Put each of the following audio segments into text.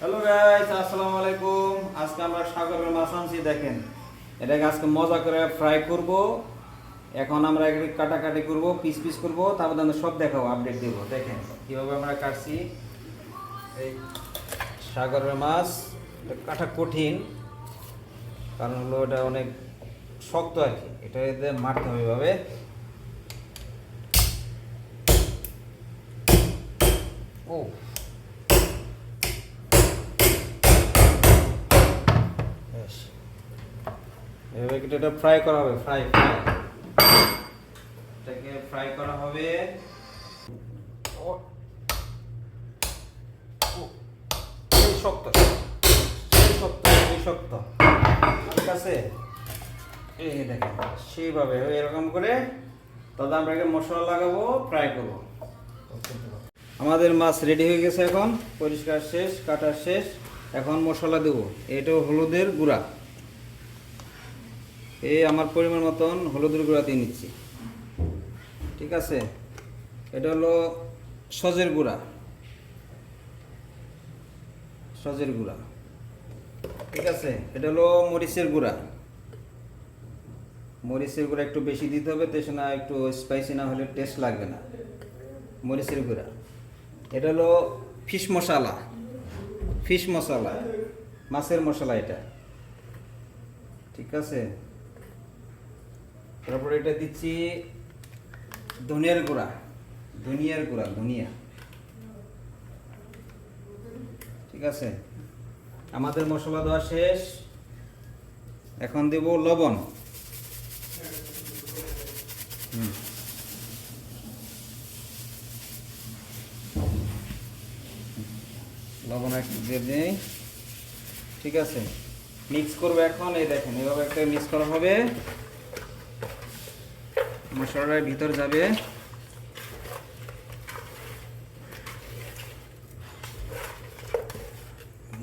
Hello guys আসসালামু আলাইকুম। আজকে আমরা সাগরের মাছ আনছি, দেখেন। এটাকে আজকে মজা করে ফ্রাই করব? এখন আমরা এগুলি কাটাকাটি করব পিস পিস করব, তারপর আমরা সব দেখাবো আপডেট দেব, দেখেন। কীভাবে আমরা কাটছি? এই সাগরের মাছ কাটা কঠিন, কারণ হলো এটা অনেক শক্ত আর কি। এটা এদের মারতে হবে এভাবে। ও বেশ। এভাবে এটা ফ্রাই করা হবে ফ্রাই ফ্রাই এটাকে ফ্রাই করা হবে। শক্ত। শক্ত শক্ত। ঠিক আছে? এই দেখেন, সেইভাবে এরকম করে তবে আমরা মশলা লাগাবো ফ্রাই করব। আমাদের মাছ রেডি হয়ে গেছে এখন। পরিষ্কার শেষ, কাটা শেষ। এখন মশলা দেবো। এটা হলুদের গুঁড়া। এই আমার পরিমাণ মতন হলুদের গুঁড়া দিয়ে নিচ্ছি। ঠিক আছে? এটা হলো সজের গুঁড়া। সজের গুঁড়া। ঠিক আছে? এটা হলো মরিচের গুঁড়া। মরিচের গুঁড়া একটু বেশি দিতে হবে তেসে না একটু স্পাইসি না হলে টেস্ট লাগবে না। মরিচের গুঁড়া। এটা হলো ফিশ মশলা। ফিশ মশলা। মাছের মশলা এটা। ঠিক আছে? তারপরে এটা দিচ্ছি ধনিয়ার গুঁড়া ধনিয়ার গুঁড়া, ধনিয়া। ঠিক আছে? আমাদের মশলা দেওয়া শেষ। এখন দেব লবণ। লবণ একটু দিয়ে দিই। ঠিক আছে? মিক্স করব এখন, এই দেখেন, এভাবে একটা মিক্স করা হবে। মশলাটার ভিতর যাবে।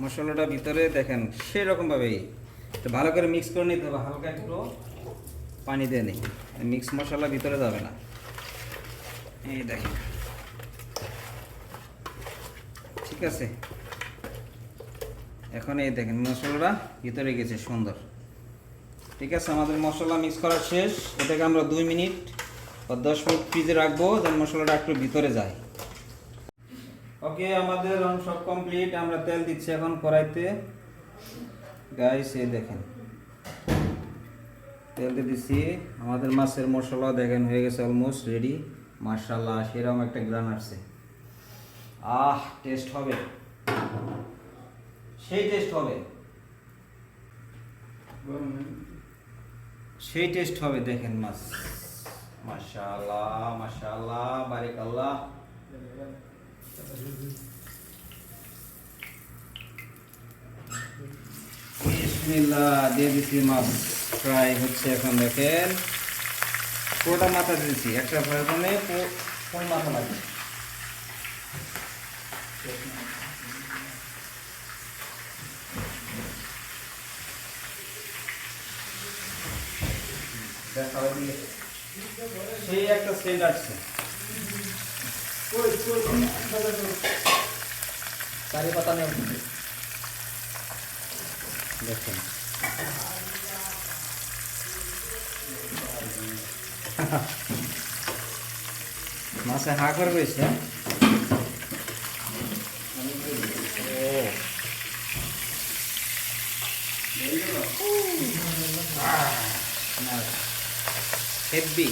মশলাটা ভিতরে দেখেন সেরকম ভাবেই তো ভালো করে মিক্স করে নিতে হবে, হালকা একটু পানি দিয়ে নিই। মিক্স মশলা ভিতরে যাবে না। এই দেখেন। ঠিক আছে? এখন এই দেখেন, মশলাটা ভিতরে গেছে, সুন্দর। ঠিক আছে, আমাদের মশলা মিক্স করা শেষ। এটাকে আমরা দুই মিনিট বা দশ মিনিট ফ্রিজে রাখব, যেন মশলাটা একটু ভিতরে যায়। ওকে আমাদের সব কমপ্লিট আমরা তেল দিচ্ছি এখন কড়াইতে। গাইস এই দেখেন। তেল দিয়ে দিচ্ছি। আমাদের মাছের মশলা দেখেন, হয়ে গেছে অলমোস্ট রেডি মার্শাল্লাহ সেরকম একটা গ্রান আসছে। আহ টেস্ট হবে। সেই টেস্ট হবে। সেই টেস্ট হবে, দেখেন মাছ মাশাআল্লাহ মাশাআল্লাহ, বারিকাল্লাহ। বিসমিল্লাহ, দিয়ে মাছ। ফ্রাই হচ্ছে এখন দেখেন। পুরোটা মাথা দিয়েছি একটা ফ্রাই মানে মাথা লাগবে দেখা হবে সেই একটা সেন্ট আসছে কারি পাতা নেই দেখুন মাছে হা করে রয়েছে হেভি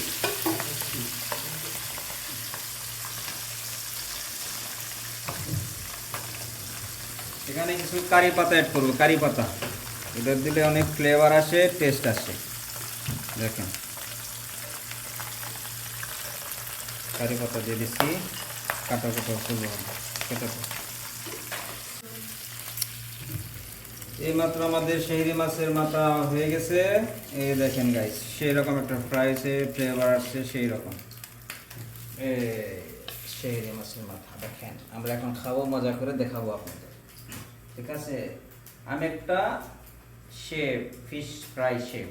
এখানে কিছু কারি পাতা অ্যাড করব, কারি পাতা। এটা দিলে অনেক ফ্লেভার আসে টেস্ট আসে। দেখেন। কারি পাতা দিয়ে দিচ্ছি কাটা কাটা করব কেটে এই মাত্র আমাদের শেহরি মাছের মাথা হয়ে গেছে। এই দেখেন গাইস সেই রকম একটা ফ্রাইসে ফ্লেভার আসছে সেই রকম শেহরি মাছের মাথা, দেখেন, আমরা এখন খাব, মজা করে দেখাবো আপনাদের। ঠিক আছে? আমি একটা শেপ ফিশ ফ্রাই শেপ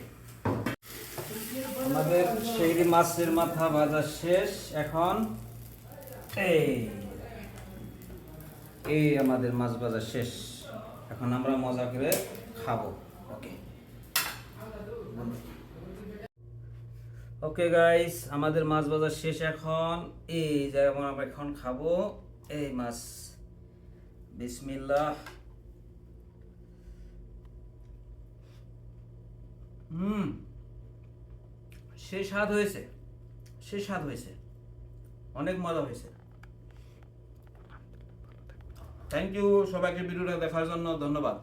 আমাদের শেহরি মাছের মাথা ভাজা শেষ, এখন এই এই আমাদের মাছ ভাজা শেষ। এখন আমরা মজা করে খাব। ওকে ওকে গাইস আমাদের মাছ বাজার শেষ এখন। এই যেমন আমরা এখন খাব, এই মাছ। বিসমিল্লাহ। হুম, সে স্বাদ হয়েছে, সে স্বাদ হয়েছে। অনেক মজা হয়েছে। থ্যাংক ইউ সবাইকে ভিডিওটা দেখার জন্য ধন্যবাদ।